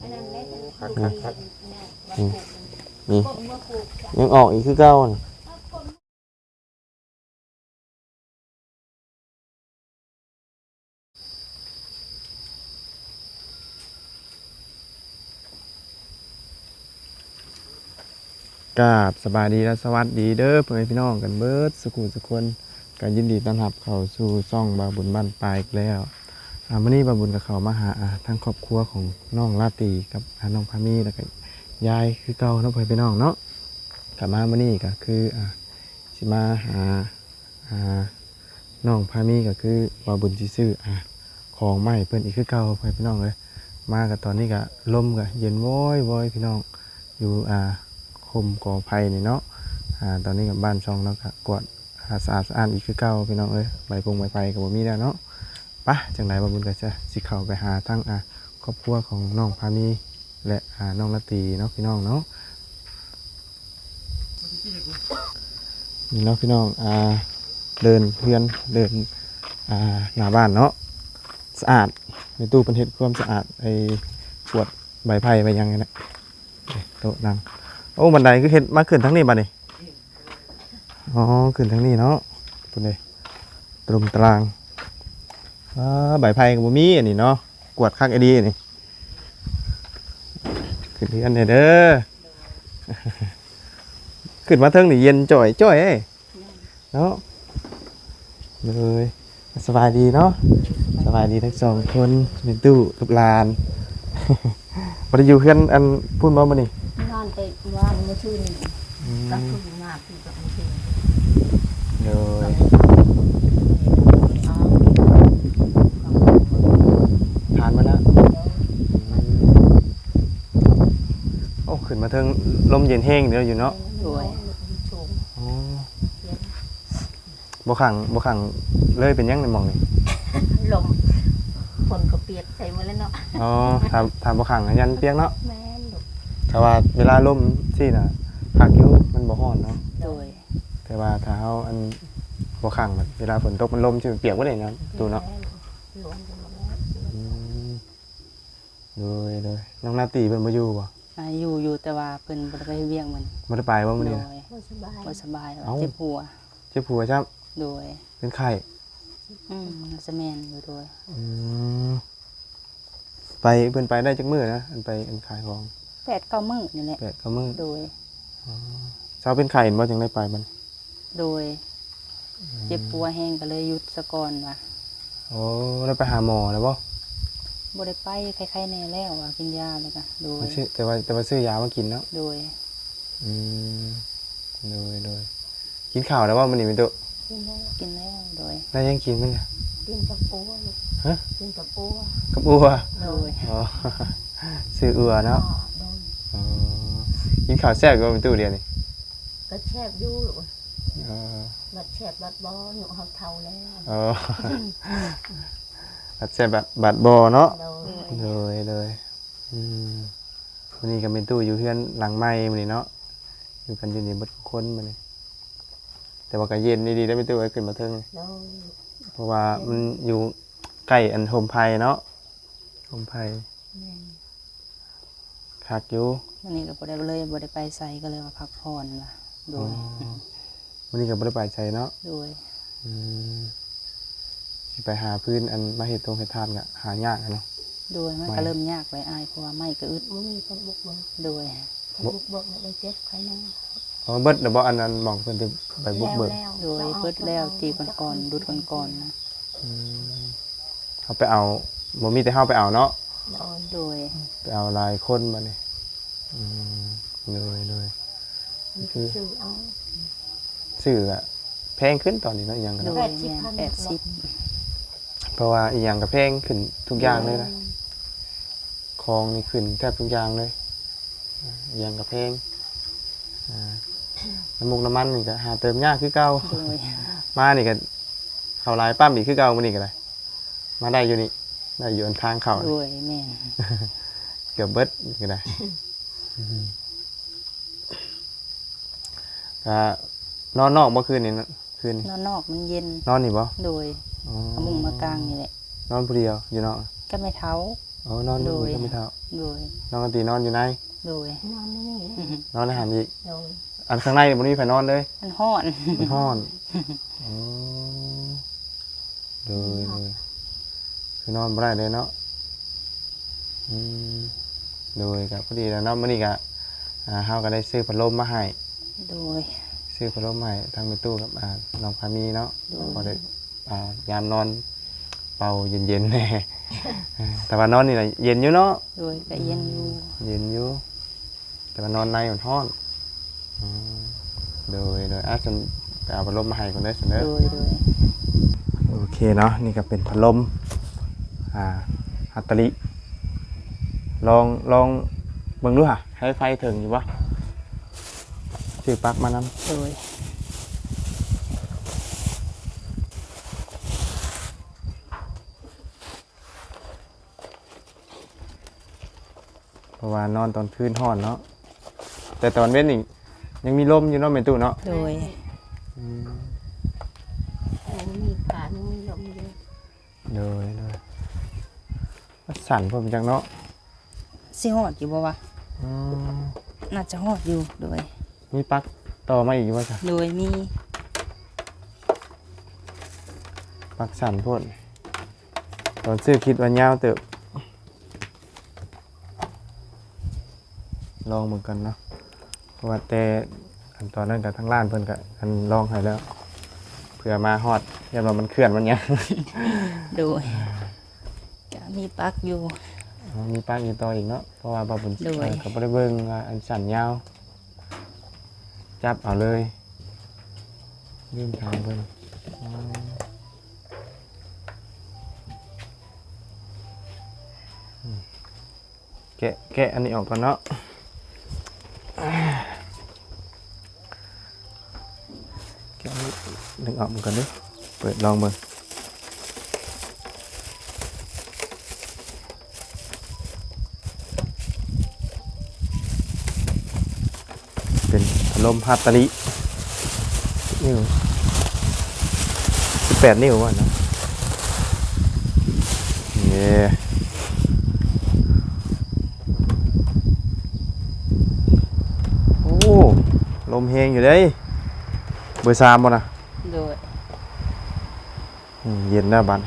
อันนั้นได้ทั้งคักคักคักนี่ยังออกอีกคือเก่าน่ะกราบสบายดีและสวัสดีเด้อพ่อแม่พี่น้องกันเบิดสุขุสุคนกันยินดีต้อนรับเข้าสู่ช่องบาบุญบ้านปลายอีกแล้ว มื้อนี้บาบุญกับเขามาหาอ่าทางครอบครัวของน้องลาตีกับอ่าน้องพามีแล้วก็ยายคือเก่านาะพ่อแม่พี่น้องเนาะกลับมามื้อนี้ก็คืออ่าสิมาหาอ่าน้องพามีก็คือบาบุญสิซื้ออ่าของใหม่เพิ่นอีกคือเก่าพ่อแม่พี่น้องเลยมากับตอนนี้ก็ลมก็เย็นโว้ยโว้ยพี่น้องอยู่อ่าคมกอไผ่นี่เนาะอ่าตอนนี้กับบ้านช่องเนาะก็กวาดสะอาดสะอานอีกคือเก่าพี่น้องเอ้ยใบปงใบไผ่ก็บ่มีแล้วเนาะ ปะจังไดบ่บุญก็จะสิเข้าไปหาทั้งอ่าครอบครัวของน้องพามีและอ่าน้องละตีเนาะพี่น้องเนาะนี่เนาะพี่น้องอ่าเดินเพื่อนเดินอ่าหน้าบ้านเนาะสะอาดในตู้เป็นเฮ็ดความสะอาดไอ้ปวดใบไผ่ไปยังไงนะโต๊ะนั่งโอ้บันไดคือเห็นมาขึ้นทั้งนี้บัดนี้อ๋อขึ้นทั้งนี้เนาะตัวนี้ตรงตาราง อ่าใบไผ่กับบ่มีอันนี้เนาะกวาดคักไอดีนี่ขึ้นเรือนเนี่ยเด้อขึ้นมาเทิงนี่เย็นจ่อยจ่อยเอ้ยเนาะเลยสบายดีเนาะสบายดีทั้งสองคนเป็นตู้กับหลานบ่ได้อยู่เพื่อนอันพูดบ่มานี่นอนแต่ว่านเมื่อคืนนี่ก็คือหน้าคือกับเมื่อคืนเลย อ๋อ ผ่านมาแล้วโอ้ขึ้น มาเทิงลมเย็นแห้งเดียวอยู่เนาะด้วยชมอ๋อบ่ขังบ่ขังเลยเป็นยังในหมองนี่ลมฝนก็เปียกใส่มาแล้วเนาะอ๋อถามถามบ่ขังยันเปียกเนาะแม่นลูกแต่ว่าเวลาลมซี่น่ะพักอยู่มันบ่ร้อนเนาะโดยแต่ว่าถ้าเฮาอันบ่ขังมันเวลาฝนตกมันลมสิเปียกบ่ได้เนาะตูเนาะรวมกันหมดแล้วอืมเลยเลยน้องนาตีเพิ่นบ่อยู่บ่ อ่าอยู่อยู่แต่ว่าเพิ่นบ่ได้ไปเวียงมันบ่ได้ไปบ่มื้อโดนี้ยน่ะบ่สบายบ่สบายว่าเอ้า เจ็บหัวเจ็บหัวครับโดยเป็นไข้อืมน่าจะแม่นอยู่โดยอืมไปเพิ่นไปได้จักมื้อนะอันไปอันขายของแปดเก้ามื้อนี่แหละ แปดก็มื้อโดย เช้าเป็นไข้บ่จังได้ไปมันโดย เจ็บปัวแห้งก็เลยหยุดซะก่อนว่ะโอ้แล้วไปหาหมอแล้วบ่ บ่ได้ไปใครๆแน่แล้วว่ากินยาแล้วก็โดยมาซื้อแต่ว่าแต่ว่าซื้อยามากินเนาะโดยอืมโดยโดยกินข้าวแล้วว่ามันนี่เป็นตัวกินแล้วกินแล้วโดยได้ยังกินมั้งเนี่ยกินกับปูลูกฮะกินกับปูกับอัวโดยอ๋อซื้ออัวเนาะโดยอ๋อกินข้าวแซ่บก็เป็นตู้เดียวนี่ก็แชบอยู่ลูกอ๋อบัดแชบบัดบ่หนูเฮาเฒ่าแล้วอ๋อ บัดแซ่บบัดบัดบ่เนาะ โดยเลยเลยอืมวันนี้ก็เป็นตู้อยู่เพื่อนหลังไม้มันนี่เนาะ อยู่กันอยู่นี่เบดทุกคนมันนี่แต่ว่าก็เย็นดีๆได้เป็นตู้ไว้ขึ้นมาเทิงโดยเพราะว่ามันอยู่ใกล้อันโฮมไพเนาะโฮมไพแม่นคักอยู่วันนี้ก็บ่ได้เลยบ่ได้ไปไสก็เลยว่าพักผ่อนว่ะโดอ๋อยวันนี้ก็บ่ได้ไปใจเนาะโดยอืมสิ ไปหาพื้นอันมาเฮ็ดตรงเฮ็ดทานก็หายากอะเนาะ โดยมันไม่ ก็เริ่มยากไว้อายเพราะว่าไม้ก็อึดบ่มีคนบุกเบิกโดยคนบุกเบิกน่ะได้เจ็บใครนั่งอ๋อเบิดเดี๋ยวบ่อันนั้นหมองเพิ่นสิไปบุกเบิกแล้วโดยเบิดแล้วตีก่อนๆดุดก่อนๆนะอืมเอาไปเอาบ่มีแต่เฮาไปเอาเนาะ โดยโดยไปเอาหลายคนมานี่อืมเลยเลยมีคือซื้อเอาซื้ออะแพงขึ้นตอนนี้เนาะอีหยังก็โดเนาะยแม่นแปดสิบ เพราะว่าอีหยังก็แพงขึ้นทุกอย่างเลยนะของนี่ขึ้นแทบทุกอย่างเลยอ่าอหย่างกับเพลงอ่าน้ำมุกน้ำมันนี่ก็หาเติมยากคือเก่าโดยมานี่ก็เขาหลายปั้มอีกคือเก่ามันนี่ก็ได้มาได้อยู่นี่ได้อยู่อันทางเขาโดยแม่นเกือบเบิดนี่ก็ได้อืมก็นอนนอกเมื่อคืนนี่นะคืนนี่นอนนอกมันเย็นนอนนี่บ่โดยอ๋อเอามุง มากลางนี่แหละนอนผู้เดียวอยู่นอกก็ไม่เท้าออ๋อนอนอยู่โดยก็ไม่เท่าโดยนอนกันตีนอนอยู่ในโดยนอนนี่นี่อื้อหือนอนในหันอีกโดยอันข้างในบ่มีไฟนอนเลยมันฮ้อนมันห้อนอ๋อเลยเลยคือนอนบ่ได้เลยเนาะอืมโดยกับพอดีแล้วเนาะมื้อนี้ก็อ่าเฮาก็ได้ซื้อพัดลมมาให้โดยซื้อพัดลมมาให้ทางแม่ตู้กับอ่าน้องพามีเนาะโดยพอได้อ่ายามนอน เป่าเย็นๆแน่ แต่ว่านอนนี่น่ะเย็นอยู่เนาะ โดยก็เย็นอยู่ เย็นอยู่ แต่ว่านอนในมันร้อนอืมโดยโดยอาจจะไปเอาพัดลมมาให้คนได้เสนอโดยโดย โอเคเนาะนี่ก็เป็นพัดลมอ่าฮัตตาริลองลองเบิ่งดูค่ะให้ไฟถึงอยู่ปะถือปลั๊กมานำ โดย เพราะว่านอนตอนคืนห้อนเนาะแต่ตอนเว้นนี่ยังมีลมอยู่เนาะเมตู้เนาะโดยอืมแต่มีการมีลมอยู่โดยโดยสั่นพอเป็นจังเนาะสิฮอดอยู่บ่วะอืมน่าจะฮอดอยู่โดย มีปลั๊กต่อมาอีกว่าจ้ะโดยมีปลั๊กสั่นพ่นตอนซื้อคิดว่ายาวเติบ ลองเหมือนกันเนาะเพราะว่าแต่อันตอนนั้นกับทั้งร้านเพิ่นก็อันลองให้แล้วเผื่อมาฮอดยันว่ามันเคลื่อนมันยังโดยก็มีปลั๊กอยู่อ๋อมีปลั๊กอยู่ต่ออีกเนาะเพราะว่าบาบุญโดยเอ่อก็บ่ได้เบิ่งว่าอันสั่นยาว จับเอาเลยลืมทางเพิ่นอ๋ออืมแกะแกะอันนี้ออกก่อนเนาะแกะอัน นี้ดึงออกมันก่อนดิเปิดลองเบิ่งเป็นพัดลมฮัตตารินิ้วสิบแปดนิ้วว่ะนะเย่โอ้ ลมเฮงอยู่เด้ยเบอร์สามบ่นะ เย็นนะบัด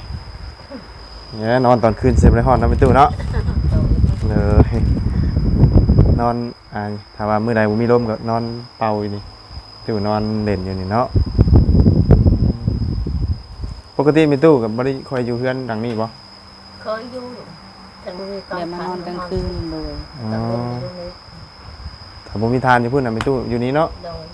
เนี่ยนอนตอนคืนเซฟไรฮอนนะไปตู้เนาะโดยเลยนอนอ่าถ้าว่ามื้อใดบ่มีลมก็นอนเป่าอยู่นี่ตู้นอนเล่นอยู่นี่เนาะปกติมีตู้กับบ่ได้คอยอยู่เพื่อนดังนี้บ่เคยอยู่แต่มือแบบมานอนกลางคืนโดยอ๋อตอนลงไปดูเลยถ้าบ่มีทานอยู่พุ่นน่ะมีตู้อยู่นี่เนาะโดย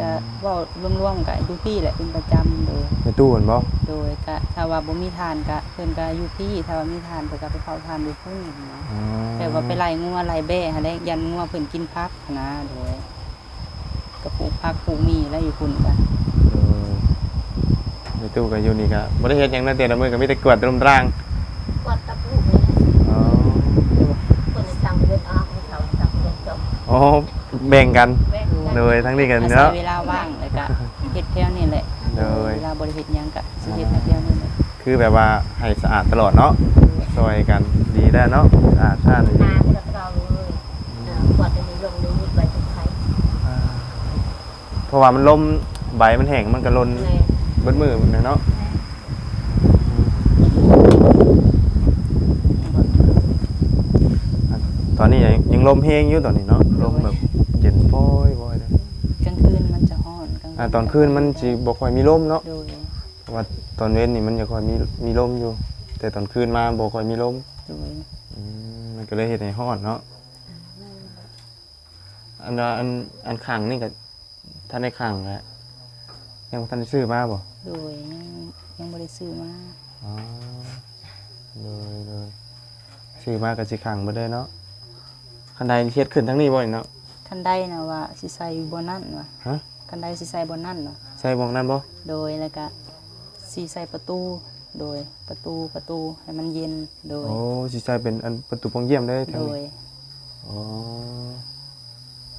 ก็เว้ารวมๆกับอยู่พี่แหละเป็นประจำโดยมีตู้เห็นบ่โดยก็ถ้าว่าบ่มีทานก็เพิ่นก็อยู่พี่ถ้าว่ามีทานเพิ่นก็ไปเผาทานอยู่พุ่นนะอ๋อแต่ว่าไปไล่งัวไล่แบ่หาได้ยันงัวเพิ่นกินพักนะโดยก็ปลูกพักปลูกมีแล้วอยู่พุ่นก็เออมีตู้ก็อยู่นี่ก็บ่ได้เฮ็ดหยังนะแต่ละมื้อก็มีแต่กวาดตรมตรางกอดตับลูกเลยอ๋อคนสั่งเวทออกเขาสั่งเวทจบอ๋อแบ่งกัน แม่กันเลยทั้งนี้กันอาศัเนาะ ยเวลาว่างแล้วก็เฮ็ดแถวนี่แหละโดย เวลาบ่ได้เฮ็ดหยังก็สิเฮ็ดแถวนี่แหละคือแบบว่าให้สะอาดตลอดเนาะซอยกันดีได้เนาะสะอาดสะอาดดีนาที่เราเราเลยกอดจะมีลงในนิดใบทุกไทยอ่าเพราะว่ามันลมใบมันแห้งมันก็ลนแม่เบิดมือมันน่ะเนาะตอนนี้ยังยังลมแห้งอยู่ตอนนี้เนาะลมแบบเย็นปอยปอยเลย กลางคืนมันจะร้ อนกลางอ่าตอนคืนมันสิบ่ค่อยมีลมเนาะโดยเพราะว่าตอนเว้นนี่มันจะค่อยมีมีลมอยู่ แต่ตอนคืนมาบ่ค่อยมีลมโดยอืมมันก็เลยเฮ็ดให้ร้อนเนาะอันว่าอันอันขังนี่ก็ท่านได้ขังแหละยังบ่ท่านได้ซื้อมาบ่โดยยังยังบ่ได้ซื้อมาอ๋อเลยเลยซื้อมาก็สิขังบ่ได้เนาะคันใดเฮ็ดขึ้นทั้งนี้บ่นี่เนาะ คันใดนะว่าสิใส่บ่นั่นว่ะฮะ คันใดสิใส่บ่นั่นว่ะใส่บ่งนั้นบ่โดยแล้วก็สีใส่ประตู โดยประตูประตูให้มันเย็นโดย โอ้สิใส่เป็นอันประตูโปองเยี่ยมได้ทั้โดงย นี้อ๋อ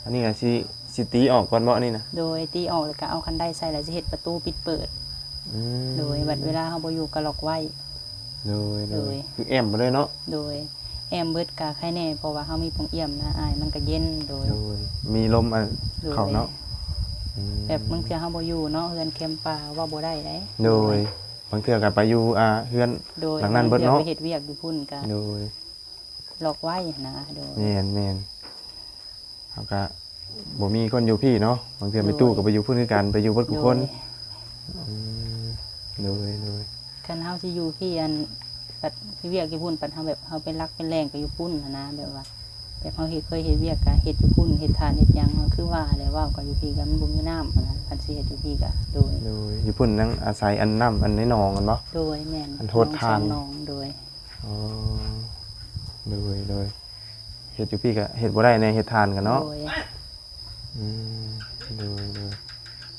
อันนี้ก็สิสิตีออกก่อนบ่อันนี้นะโดยตีออกแล้วก็เอาคันไดใส่แล้วจะเฮ็ดประตูปิดเปิด อืมโดยบัดเวลาเฮาบ่อยู่ก็ล็อกไว้ โดยโดโดย ยคือแอมบ่เลยเนาะโดยแอมเบิดกะใครแน่เพราะว่าเฮามีปองเอี่ยมนะอายมันก็เย็นโดย โดยมีลมอะโดยเข้าเนาะอืม แบบบางเทื่อเฮาบ่อยู่เนาะเฮือนแคมป์ป่าว่าบ่ได้เด้โดยบางเทื่อก็ไปอยู่อ่าเฮือนโดยหลังนั้นเบิดเนาะบงทื่อไปเฮ็ดเวียกอยู่พุ่นก็โดยล็อกไว้นะโดยแม่นแม่นเฮาก็บ่มีคนอยู่พี่เนาะบางเทื่อไปตู้ก็ไปอยู่พุ่นคือกันไปอยู่เบิดทุกคนโดยอืมโดยโดยคันเฮาสิอยู่ที่อันปัดที่เวียกอยู่พุ่นปัดเฮาแบบเฮาเป็นรักเป็นแรงก็อยู่พุ่นหั้นนะแบบว่า แบบเฮาเฮ็ดเคยเฮ็ดเวียกก็เฮ็ดอยู่พุ่นเฮ็ดทานเฮ็ดหยังก็คือว่าแหละว่าก็อยู่พี่ก็มันบ่มีน้ำหั้นนะคันสิเฮ็ดอยู่พี่ก็โดย โดยอยู่พุ่นนั่งอาศัยอันน้ำอันในหนองกันบ่โดยแม่นอันโทษทานน้องโดยอ๋อโดยโดยเฮ็ดอยู่พี่ก็เฮ็ดบ่ได้ในเฮ็ดทานกันเนาะโดยอืมโดยโดย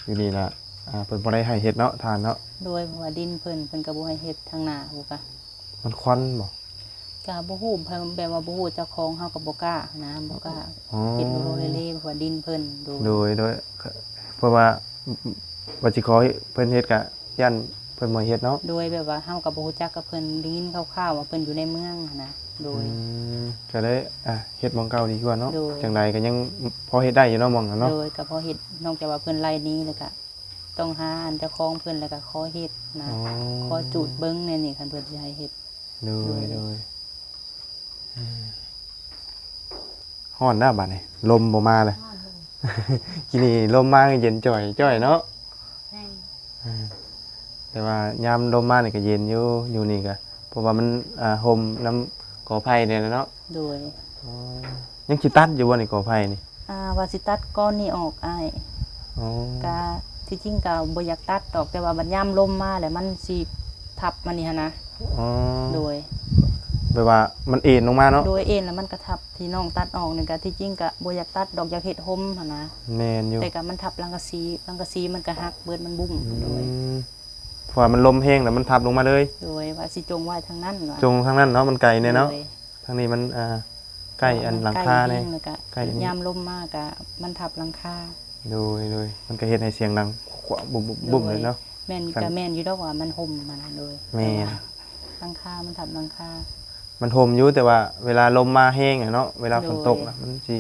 อยู่นี่ล่ะอ่าเพิ่นบ่ได้ให้เฮ็ดเนาะทานเนาะโดยเพราะว่าดินเพิ่นเพิ่นก็บ่ให้เฮ็ดทางหน้าบ่กะมันควันบ่ ก็บ่ฮู้เพิ่นแบบว่าบ่ฮู้เจ้าของเฮาก็บ่กล้านะบ่กล้าอ๋อเฮ็ดโลโลเลๆเพราะว่าดินเพิ่นโดยโดยโดยเพราะว่าว่าสิขอให้เพิ่นเฮ็ดก็ย่านเพิ่นบ่ให้เฮ็ดเนาะโดยแบบว่าเฮาก็บ่ฮู้จักกับเพิ่นได้ยินคร่าวๆว่าเพิ่นอยู่ในเมืองหั้นนะโดยอืมก็เลยอะเฮ็ดหมองเก่าดีกว่าเนาะโดยจังไดก็ยังพอเฮ็ดได้อยู่เนาะหมองนั้นเนาะโดยก็พอเฮ็ดนอกจากว่าเพิ่นไล่หนี้แล้วก็ต้องหาอันเจ้าของเพิ่นแล้วก็ขอเฮ็ดนะอ๋อขอจูดเบิ่งแน่นี่คันเพิ่นสิให้เฮ็ดโดโดยยโดย อืมฮ้อนหน้าบัดนี่ลมบ่มาเลยกินนี่ลมมาก็เย็นจ่อยจ่อยเนาะอืมแต่ว่ายามลมมานี่ก็เย็นอยู่อยู่นี่ก็เพราะว่ามันอ่าห่มน้ำกอไผ่เนี่ยนะเนาะโดยอ๋อยังสิตัดอยู่บ่นี่กอไผ่นี่อ่าว่าสิตัดก้อนนี้ออกอ้ายอ๋อก็ที่จริงก็บ่อยากตัดดอกแต่ว่าบัดยามลมมาแล้วมันสิทับมันนี่หั่นนะอ๋อโดย แปลว่ามันเอ็นลงมาเนาะโดยเอ็นแล้วมันก็ทับที่น้องตัดออกนี่ก็ที่จริงก็บ่อยากตัดดอกอยากเฮ็ดห่มหั่นนะแม่นอยู่แต่ก็มันทับรังกะสีรังกะสีมันก็หักเบิดมันบุ้มอืโดยมเพราะว่ามันลมแห้งแล้วมันทับลงมาเลย โดยว่าสิจงไว้ทางนั้นว่าจงทางนั้นเนาะมันไกลเนี่ยเนาะโดยทางนี้มันอ่าใกล้อันหลังคาเนี่ย ใกล้แห้งแล้วก็ใกล้อันนี้ ยามลมมากก็มันทับหลังคา โดยโดยมันก็เฮ็ดให้เสียงดังขวะบุบบุบบุบเลยเนาะ แม่นครับก็แม่นอยู่ดอกว่ามันห่มมันนะโดยแม่นต่ว่าหลังคา มันทับหลังคา มันโฮมอยู่แต่ว่าเวลาลมมาแห้งอะเนาะเวลาฝนตกโดยนะมันสิ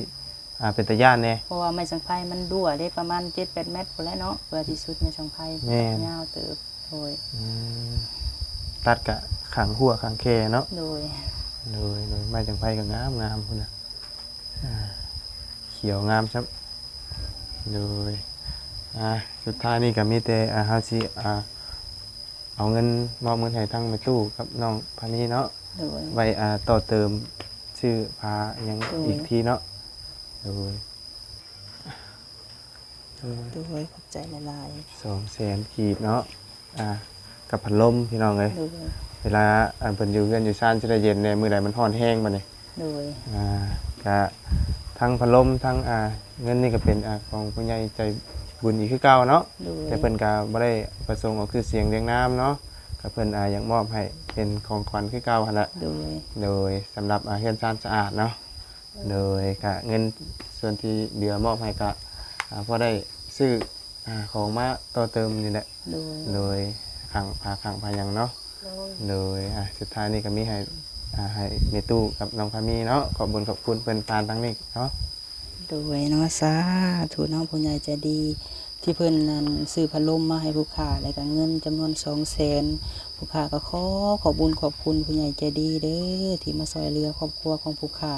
อ่าเป็นตะย่านแน่เพราะว่าไม้สังไฟมันรั่วได้ประมาณ7-8เมตรพุ่นแหล้วเนาะเพื่อที่สุดไม้สังไฟแม่นยาวเติบโดยอืมตัดกะขังหัวขังแคเนาะโดยโดยโดยไม้จังไผก็งามงามพุ่นน่ะอ่าเขียวงามครับโดยอ่าสุดท้ายนี่ก็มีแต่อ่าเฮาสิอ่าเอาเงินมอบเงินให้ทางแม่ตู้กับน้องพานีเนาะ โดย ไว้อ่าต่อเติมชื่อพายังโดย อีกทีเนาะโดยโดยโดยขอบใจหลายสองแสนขีดเนาะอ่ากับพัดลมพี่น้องเลย ๆโดยเวลาอันเพิ่นอยู่เรือนอยู่ซ่านจะได้เย็นเนี่ยมื้อใดมันร้อนแห้งมาเนี่ยโดยอ่าก็ทั้งพัดลมทั้งอ่าเงินนี่ก็เป็นอ่าของผู้ใหญ่ใจบุญอีกคือเก่าเนาะ โดยแต่เพิ่นก็บ่ได้ประสงค์เอาคือเสียงเรียงน้ำเนาะ ก็เพิ่นอ่าอยากมอบให้เป็นของขวัญคือเก่าหั่นละโดย โดยสำหรับอาเฮือนซ่านสะอาดเนาะโดยกะเงินส่วนที่เหลือมอบให้กะอ่าพอได้ซื้ออ่าของมาต่อเติมนี่แหละ โดย โดยขังพาขังพายังเนาะ โดยอ่าสุดท้ายนี่ก็มีให้อ่าให้เมตู้กับน้องพามีเนาะขอบคุญขอบคุณเป็นปานทั้งนี้เนาะโดยเนาะสาธุเน้องผู้ใหญ่ใจดี ที่เพิ่นนั้นซื้อพัดลมมาให้ผู้ค้าแล้วก็เงินจำนวนสองแสนผู้ค้าก็ขอขอบุญขอบคุณผู้ใหญ่ใจดีเด้อที่มาซอยเรือครอบครัวของผู้ค้า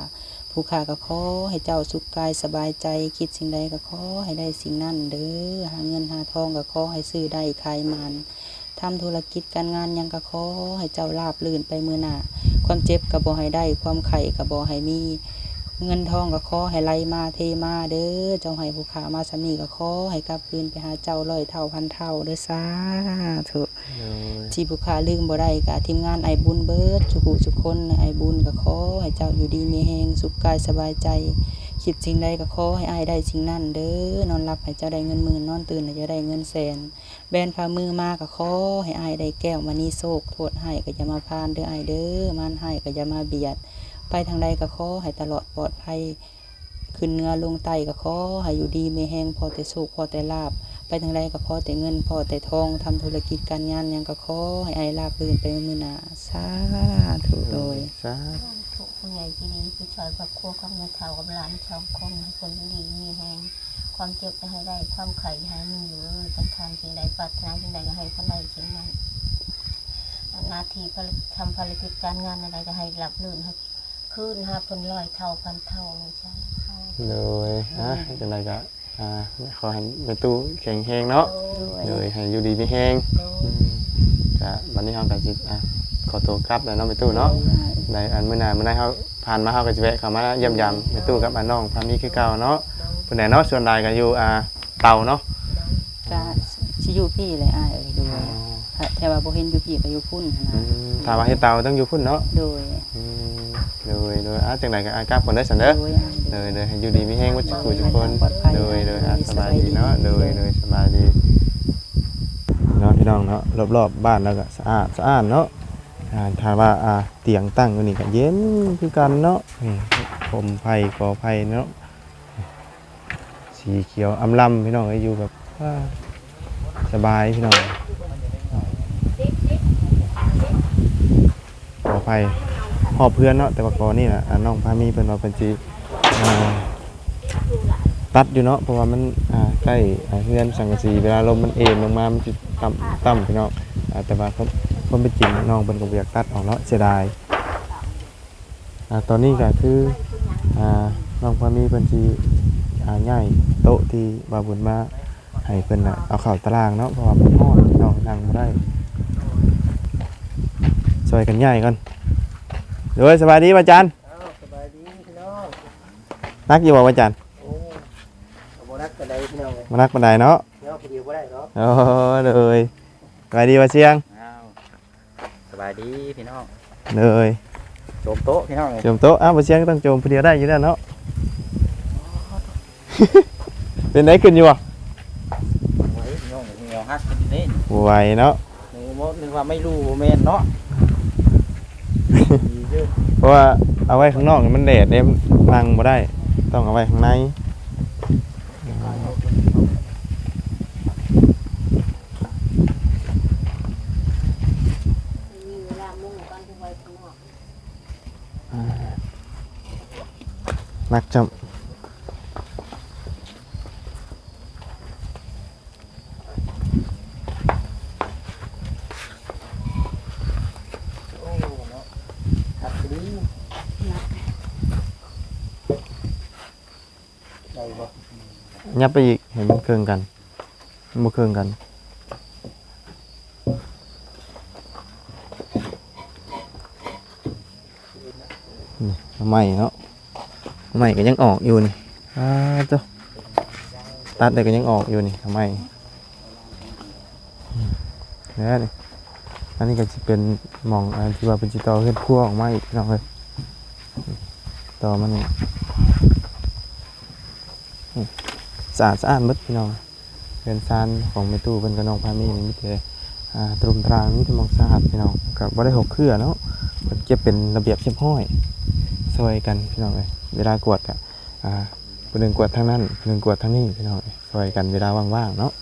ผู้ค้าก็ขอให้เจ้าสุขกายสบายใจคิดสิ่งใดก็ขอให้ได้สิ่งนั้นเด้อหาเงินหาทองก็ขอให้ซื้อได้ขายมันทำธุรกิจการงานยังก็ขอให้เจ้าราบลื่นไปมือหน้าความเจ็บก็บ่ให้ได้ ความไข่ก็บ่ให้มี เงินทองก็ขอให้ไหลมาเทมาเด้อเจ้าให้ผู้ขามาสำนีก็ขอให้กลับคืนไปหาเจ้าร้อยเท่าพันเท่าเด้อสาธุโดยที่ผู้ขาลืมบ่ได้กะทีมงานไอบุญเบิดสุขุสุขคนในไอบุญก็ขอให้เจ้าอยู่ดีมีแหงสุขกายสบายใจคิดสิ่งใดก็ขอให้อายได้สิ่งนั้นเด้อนอนหลับให้เจ้าได้เงินหมื่นนอนตื่นให้เจ้าได้เงินแสน แบนฝ่ามือมาก็ขอให้อายได้แก้วมานีโศกโทษให้ก็จะมาพานเด้ออายเด้อมันให้ก็จะมาเบียด ไปทางใดก็ขอให้ตลอดปลอดภัย ขึ้นเนื้อลงไตก็ขอให้อยู่ดีไม่แห้งพอแต่สุขพอแต่ลาบ ไปทางใดก็ขอแต่เงินพอแต่ทองทำธุรกิจการงานยังก็ขอให้อายลาบลื่นไปมือหนาสาธุโดยสาถูกคนผู้ใหญ่ที่ดีผู้ชายครอบครัวกับแม่เฒ่ากับหลานสองคนให้คนดีมีแหงความเจ็บจะให้ได้ความไข่ให้มันอยู่จันทานสิ่งใดปรารถนาสิ่งใดก็ให้คนใดสิ่งนั้นนาทีทำภารกิจการงานอะไรก็ให้หลับลื่นครับ คืนหาผลลอยเท่าพันเท่าเลยใช่เอาเลยอะจังไดก็อ่าขอให้แม่ตู้แข็งแรงเนาะโดยเลยให้อยู่ดีมีแฮงโดยก็วันนี้เฮาก็สิอะขอตัวกลับแล้วเนาะแม่ตู้เนาะในอันมื้อหน้ามื้อหน้าเฮาผ่านมาเฮาก็สิแวะเข้ามาเยี่ยมยามแม่ตู้กับอันน้องพามีคือเก่าเนาะเพิ่นแหน่เนาะส่วนใดก็อยู่อ่าเตาเนาะก็สิอยู่พี่เลยอ้ายเอ้ยโดยแต่ว่าบ่เห็นอยู่พี่ก็อยู่พุ่นอืนะมถ้าว่าเฮ็ดเตาต้องอยู่พุ่นเนาะโดย อืมเลยเลยอะจังไดก็อะกลับก่อนเด้อซั่นเด้อโดยอ้ายเลยเลยให้อยู่ดีมีแฮงวัดสุขุทุกคนปลอดภัยเลยเลยอะสบายดีเนาะเลยเลยสบายดีเนาะพี่น้องเนาะรอบๆบ้านแล้วก็สะอาดสะอาดเนาะอ่าถ้าว่าอ่าเตียงตั้งอยู่นี่ก็เย็นคือกันเนาะนี่ผมไผ่กอไผ่เนาะสีเขียวอำลำพี่น้องเอ้ยอยู่แบบว่าสบายพี่น้องกอไผ่ หอบเพื่อนเนาะแต่ว่ากอนี่น่ะอ่าน้องพามีเพิ่นว่าเพิ่นสิอ่าตัดอยู่เนาะเพราะว่ามันอ่าใกล้อ่าเพื่อนสังกะสีเวลาลมมันเอ็นลงมามันจะต่ำต่ำพี่น้องอ่าแต่ว่าคนคนเป็นจริงน้องเป็นก็บ่อยากตัดออกเนาะเสียดายอ่าตอนนี้ก็คืออ่าน้องพามีเพิ่นสิอ่าย้ายโต๊ะที่บาบุญมาให้เพิ่นน่ะเอาเข้าตารางเนาะเพราะว่ามันร้อดน้องนั่งบ่ได้ช่วยกันย้ายก่อน เด้อสบายดีป่ะอาจารย์สบายดีพี่น้องนักอยู่บ่อาจารย์โอ้โบนัสกระไดพี่น้องเลยมานักปานใดเนาะเนาะคนเดียวบ่ได้เนาะโอ้เลยสบายดีว่าเชียงอ้าวสบายดีพี่น้องเลยโจมโต๊ะพี่น้องเลยโจมโต๊ะอ้าวว่าเชียงต้องโจมผู้เดียวได้อยู่แล้วเนาะ เป็นไหนขึ้นอยู่อะไว้พี่น้องเหนียวฮักกันนี่ไหวเนาะนึกว่านึกว่าไม่รู้บ่แม่นเนาะดี เพราะว่าเอาไว้ข้างนอกมันแดดเนี่ยนั่งบ่ได้ ต้องเอาไว้ข้างในนักจำ โอ้เนาะฮักดีได้บ่ ยับไปอีกเห็นมันเครื่องกันมัน บ่เครื่องกันนี่ทำไมเนาะทำไมก็ยังออกอยู่นี่อ้าเจ้าตัดแต่ก็ยังออกอยู่นี่ทำไมนี่นี่อันนี้ก็จะเป็นมองอันที่ว่าเป็นจิตอเฮ็ดครัวออกมาอีกพี่น้องเลยต่อมันนี่สะอาดสะอาดมดพี่น้อง เป็นซานของเมตู้เป็นกระนองพามีนี่มิเตอ่าตรุมตรางมิตรมองสะอาดพี่น้องกับว่าได้หกเครือเนาะมันเก็บเป็นระเบียบเรียบร้อยซอยกันพี่น้องเลยเวลากวดกะอ่าคนหนึ่งกวดทางนั้นคนหนึ่งกวดทางนี้พี่น้องเอ้ยซอยกันเวลาว่างๆเนาะ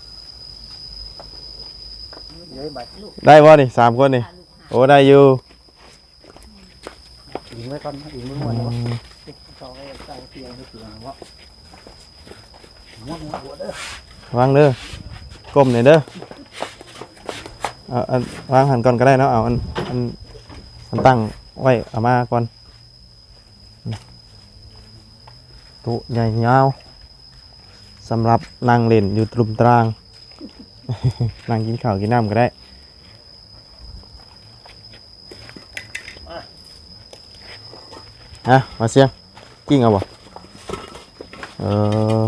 เดี๋ยวบัดลูกได้บ่นี่สามคนนี่โอ้ได้อยู่อิงไว้ก่อนนะอิงไว้ก่อนเนาะต่อไปตั้งเตียงให้เตียงเนาะง่วงหัวเด้อ วางเด้อก้มหน่อยเด้อเอาอันวางหันก่อนก็ได้เนาะเอาอันอันมันตั้งไว้เอามาก่อนตุใหญ่ยาวสำหรับนั่งเล่นอยู่ตรุมตรางนั่งกินข้าวกินน้ำก็ได้ฮะมาเสียงกิ้งเอาบ่เออ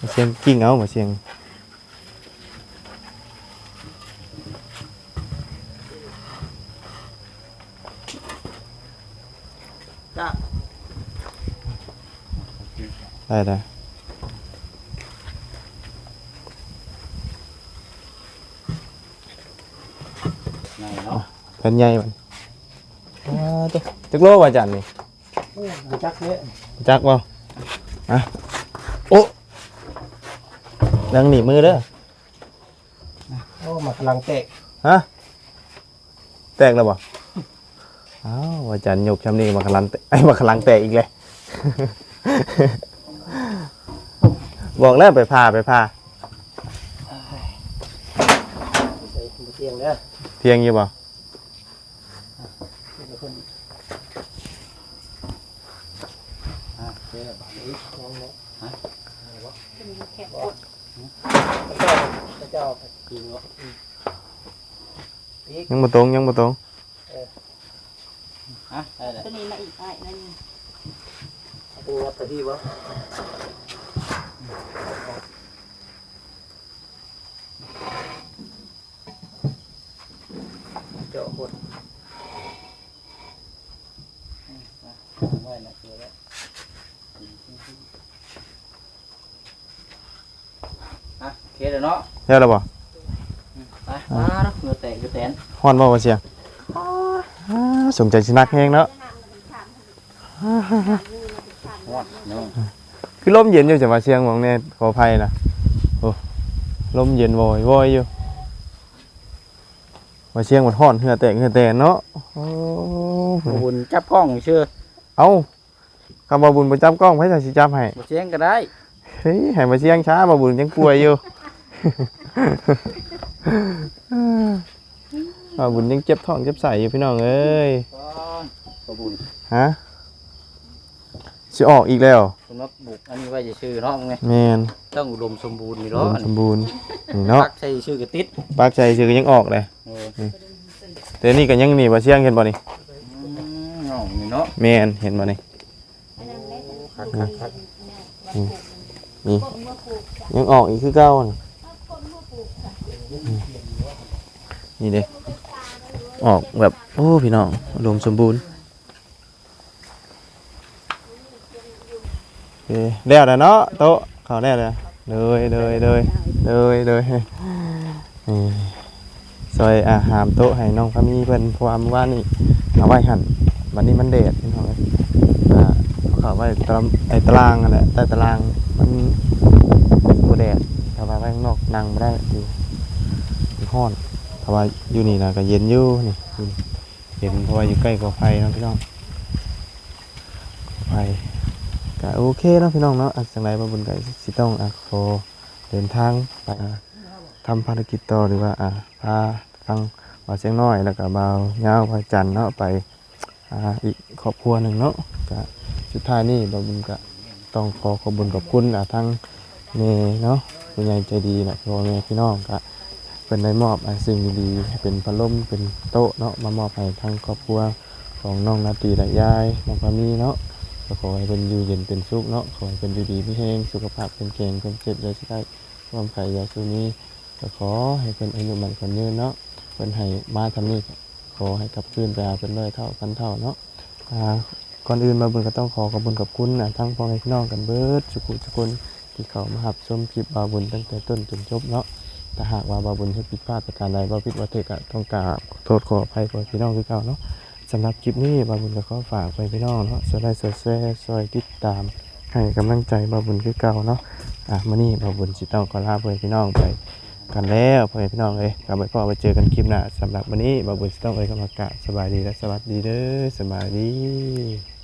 มาเสียงกิ้งเอามาเสียงจ้าได้ไดังหนีบมือเด้อโอ้มากำลังเตะฮฮะแตกแล้วบ่อ้าวอาจารย์ยกชำนี้มาขลังแตไอ้ยมาขลังแตกอีกเลย บอกแล้วไปพาไปพาใส่เตียงเด้อเที่ยงอยู่บ่ อะเด้อบาดนี้ลองเนาะฮะ พระเจ้าพระเจ้าจริงเนาะอืมอีกยังบ่ตรงยังบ่ตรงฮะ ได้เลยตัวนี้มาอีกไอ้นั่นปูวัดไปที่วะเจาะหมดอืมอะไว้นะเจอแล้วอะโอเคเดี๋ยวเนาะแล้วแล้วบ่ไปมาเนาะเหงื่อแตกเหงื่อแตนฮ้อนบ่ว่าเสียงอ้าสมใจสินักแฮงเนาะฮอดเนาะคือลมเย็นอยู่จังว่าเสียงหมองแน่ขออภัยนะโอ้ลมเย็นโวยโวยอยู่ว่าเสียงมันฮ้อนเหือแตกเหือแตกเนาะโอ้บุญจับกล้องเชื่อเอ้าคำว่าบุญประจับกล้องไผจะสิจับให้บ่เสียงก็ได้ เฮ้ยให้มาเสียงช้าบ่บุญยังป่วยอยู่ บ่บุญยังเจ็บท้องเจ็บไส้อยู่พี่น้องเอ้ยก็บุญฮะสิออกอีกแล้วคุณว่าบุกอันนี้ไว้จะชื่อเนาะไงแม่นต้องอุดมสมบูรณ์นี่อุเนาะดมสมบูรณ์นี่เนาะพักใช้ชื่อกระติดปากใจซื่อก็ยังออกเลยเออแต่นี่ก็ยังนี่บ่เสียงเห็นบ่นี่อืมเนาะนี่เนาะแม่นเห็นบ่นี่คักคักคักนี่ยังออกอีกคือเก่านี่ นี่เด้ออกแบบ โอ้ พี่น้องอุดมสมบูรณ์โอเคแล้วแล้วเนาะโต๊ะเขาแล้วแล้วเลยเลยเลยเลยเลยนี่ซอยอาหารโต๊ะให้น้องพามีเพิ่นเพราะว่าเมื่อวานนี่เอาไว้หั่นวันนี้มันแดดพี่น้องเอ้ยอ่าเอาเข้าไว้ตารางไอ้ตารางนั่นแหละใต้ตารางมันบ่แดดถ้าว่าไว้ข้างนอกนั่งบ่ได้อ ยู่มันร้อนถ้าว่าอยู่นี่นะก็เย็นอยู่นี่เย็นเพราะว่าอยู่ใกล้กับไฟเนาะพี่น้องไฟก็โอเคนะพี่น้องเนาะอันจังไรบ่บุญก็สิต้องอะขอเดินทางไปทำภารกิจต่อหรือว่าอะพาฟังว่าเสียงน้อยแล้วก็บ่าวยาพระจันทร์เนาะไปอ่าอีกครอบครัวหนึ่งเนาะก็สุดท้ายนี่บ่บุญก็ต้องขอขอบคุญขอบคุณอะทั้งเมเนาะผู้ใหญ่ใจดีนะพ่อแม่พี่น้องก็ เป็นได้มอบอะสิ่งดีๆเป็นพัดลมเป็นโต๊ะเนาะมามอบให้ทั้งครอบครัวของน้องนาตีและยายน้องพามีเนาะก็ขอให้เป็นอยู่เย็นเป็นสุขเนาะขอให้เป็นอยู่ดีพี่แห้งสุขภาพเป็นเก่งเป็นเจ็บเลยสิได้ความไข่ยาสูนี้ก็ขอให้เป็นอายุมันคนยืนเนาะเป็นให้มาทำนี่ขอให้กลับคืนไปหาเป็นร้อยเท่าพันเท่าเนาะอ่าก่อนอื่นมาบุญก็ต้องขอขอบคุญกับคุณนะทั้งพ่อแม่พี่น้องกันเบิดสุขุทุกคนที่เขามาหับชมคลิปบาบุญตั้งแต่ต้นจนจบเนาะ ถ้าหากว่าบาบุญให้ผิดพลาดประการใดบ่ผิดว่าเทกะต้องกราบขอโทษขออภัยขอพี่น้องคือเก่าเนาะสำหรับคลิปนี้บาบุญก็ขอฝากไปพี่น้องเนาะสไลด์สดแซ่ซอยติดตามให้กำลังใจบาบุญคือเก่าเนาะอะมื้อนี้บาบุญสิต้องขอลาไปพี่น้องไปกันแล้วไปพี่น้องเอ้ยกลับไปพ่อไปเจอกันคลิปหน้าสำหรับวันนี้บาบุญสิต้องเอ้ยคำว่ากะสบายดีและสวัสดีเด้อสบายดี